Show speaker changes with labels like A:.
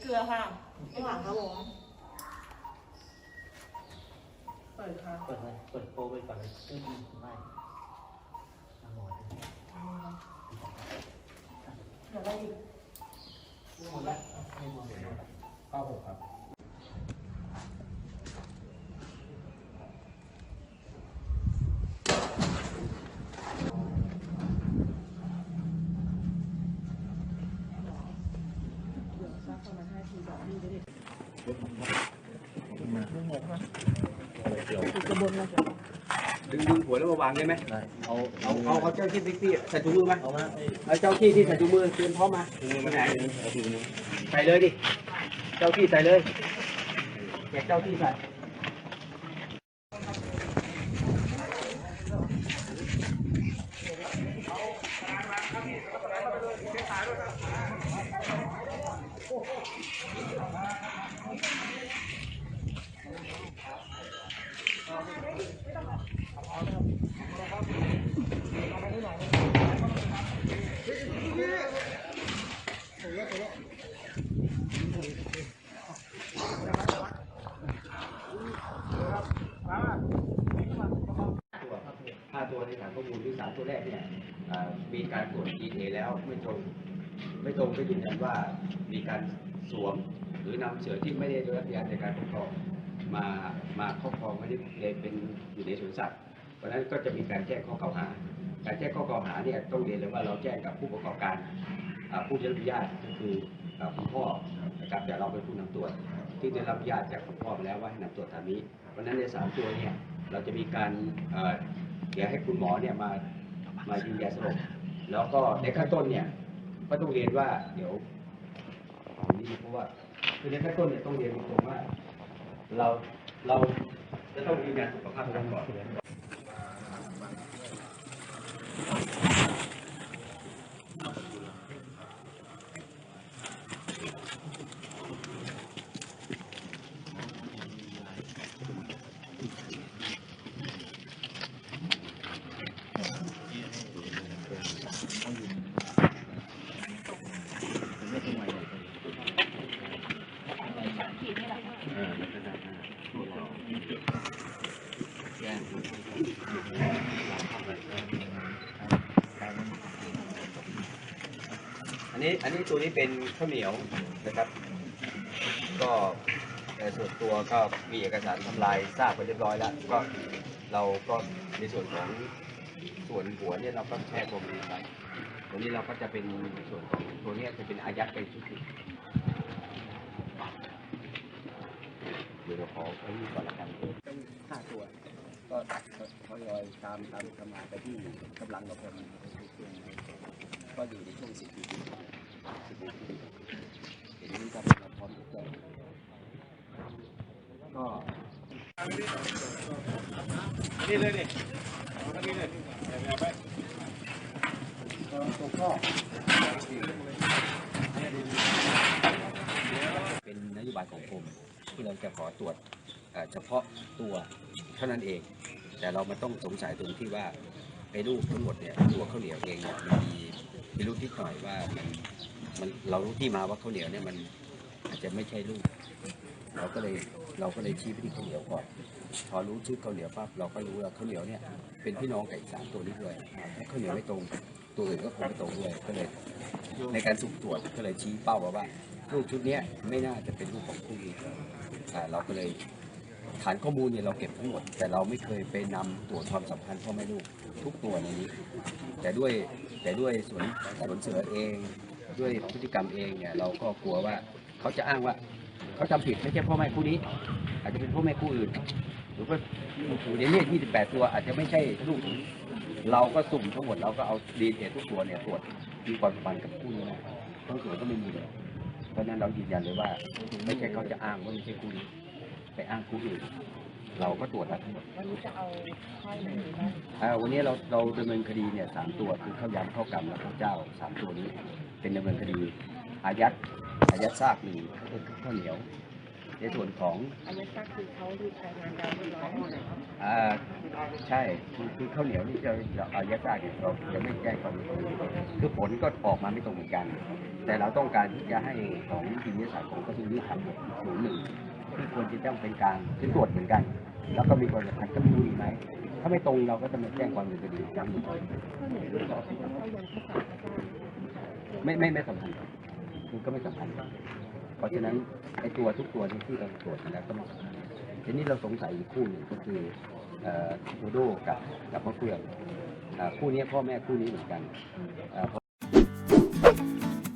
A: เกลือค่ะ
B: ข้างหลังครับผม
A: เปิดค่ะ
C: เปิดเลยเปิดโปรไปก่อนเลยขึ้นไม่เหมด
A: เดี๋ยวอะไรอีก
C: หมดแล้วไม่หมดเลยเก้าหกครับ
A: เดี๋ยวสักประมาณห้าทีบอกพี่จะได้
D: ดึงดึงหัวแล้วมาวางได้ไหม
C: เอา
D: เอาเอาเอาเจ้าที่ที่ใส่ถุงมือมา
C: เอามา
D: เอาเจ้าที่ที่ใส่ถุงมือเตรียมพร้อมมาไปไหน
C: เอาไหน
D: ใส่เลยดิ เจ้าที่ใส่เลยแกเจ้าที่ใส่ ตัวห้าตัวในฐานข้อมูลที่ สามตัวแรกเนี่ยมีการตรวจ DNA แล้วไม่ตรงไม่ตรงก็ยืนยันว่ามีการสวมหรือนำเสือที่ไม่ได้ได้รับอนุญาตในการครอบครองมามาครอบครองไม่ได้เป็นอยู่ในสวนสัตว์เพราะฉะนั้นก็จะมีการแจ้งข้อกล่าวหา การแจ้งข้อกล่าวหาเนี่ยต้องเรียนเลยว่าเราแจ้งกับผู้ประกอบการผู้ได้รับอนุญาตก็คือคุณพ่อนะครับแต่เราเป็นผู้นำตรวจที่ได้รับอนุญาตจากคุณพ่อแล้วว่าให้นำตรวจตามนี้ เพราะฉะนั้นในสามตัวเนี่ยเราจะมีการ เอ่อเดี๋ยวให้คุณหมอเนี่ยมามายืนยันสรุปแล้วก็ในขั้นต้นเนี่ยก็ต้องเรียนว่า เดี๋ยวผมนี่เพราะว่าคือในขั้นต้นเนี่ยต้องเรียนตรงว่า เราเราจะต้องยืนยันสุขภาพกันก่อน อันนี้อันนี้ตัวนี้เป็นข้าวเหนียวนะครับ ก็เอ่ส่วนตัวก็มีเอกสารทำลายทราบไปเรียบร้อยแล้ว ก็เราก็ในส่วนของส่วนหัวเนี่ยเราก็แช่ตัวมือไปตัวนี้เราก็จะเป็นส่วนของตัวนี้จะเป็นอายัดไปชุดหนึ่งเดี๋ยวเราขอไว้นี่ก่อนละกันห้าตัว ก็ทยอยตามตามทำงานไปที่กำลังเราพอดี ก็อยู่ในช่วงสิบปีสิบปีเห็นนี้ก็เราพร้อมทุกอย่างก็
E: นี่เลยนี่เอาตรงนี้เลยไป
D: ตัวข้อเป็นนโยบายของกรมที่เราจะขอตรวจเอ่อเฉพาะตัวเท่านั้นเอง แต่เรามาต้องสงสัยตรงที่ว่าไอ้ลูกทั้งหมดเนี่ยตัวข้าวเหนียวเองเนี่ยมั นมีมีลูกนิดหน่อยว่ามันมันเรารู้ที่มาว่าข้าวเหนียวเนี่ยมันอาจจะไม่ใช่ลูกเราก็เลยเราก็เลยชี้ไปที่ข้าวเหนียวก่อนพอรู้ชื่อข้าวเหนียวปั๊บเราก็รู้ว่าข้าวเหนียวเนี่ยเป็นพี่น้องกับอีกสามตัวนี้ด้วยถ้าข้าวเหนียวไม่ตรงตัวอื่นก็คงไม่ตรงด้วยก็เลยในการสุ่มตรวจก็เลยชี้เป้าว่าว่าลูกชุดเนี้ยไม่น่าจะเป็นลูกของคู่นี้อ่เราก็เลย ฐานข้อมูลเนี่ยเราเก็บทั้งหมด แต่เราไม่เคยไปนำตรวจความสัมพันธ์พ่อแม่ลูกทุกตัวในนี้ แต่ด้วยแต่ด้วยสวนสวนเสือเอง ด้วยพฤติกรรมเองเนี่ยเราก็กลัวว่าเขาจะอ้างว่าเขาจำผิดไม่ใช่พ่อแม่คู่นี้ อาจจะเป็นพ่อแม่คู่อื่นหรือว่าอยู่ในเนี่ย28 ตัวอาจจะไม่ใช่ลูกเราก็สุ่มทั้งหมดเราก็เอาดีเอทุกตัวเนี่ยตรวจมีความสัมพันธ์กับคู่นี้นะทั้งส่วนก็ไม่มีเลยเพราะฉะนั้นเรายืนยันเลยว่า ไม่ใช่เขาจะอ้างว่าไม่ใช่คู่นี้ ไปอ้างคู่อื่น เราก็ตรวจแล้วทั้งหมด
A: วันนี้จะเอาค่อยไหนบ้าง
D: อ่าวันนี้เราเราดำเนินคดีเนี่ยสามตัวคือข้าวยำข้าวกำและข้าวเจ้าสามตัวนี้เป็นดำเนินคดีอายัดอายัดซากหนึ่งก็คือข้าวเหนียว ในส่วนของ
A: อันนี้ก็คือเขาดูรายงานการเรียบร้อยแล้ว
D: อ่าใช่คือคือข้าวเหนียวนี่จะเราเอายัดซากเนี่ยเราจะไม่แจ้งความเป็นคือผลก็ออกมาไม่ตรงเหมือนกัน แต่เราต้องการที่จะให้ของทีมวิทยาศาสตร์ของกระทรวงยุติธรรมเนี่ยศูนย์หนึ่ง ที่ควรจะต้องเป็นกลางคือตรวจเหมือนกัน แล้วก็มีความสำคัญก็ไม่รู้อีกไหม ถ้าไม่ตรงเราก็จะมาแจ้งความดำเนินคดีอีกครั้งหนึ่ง
A: ข้าวเหนียวด้วยแล้วก็ยังข้าวสาร
D: ไม่ไม่ไม่สำคัญคือก็ไม่สำคัญเพราะฉะนั้นไอ้ตัวทุกตัวที่ที่เราตรวจแล้วก็ไม่สำคัญทีนี้เราสงสัยอีกคู่หนึ่งก็คือเอ่อโดกับกับมะเฟืองอ่าคู่นี้พ่อแม่คู่นี้เหมือนกัน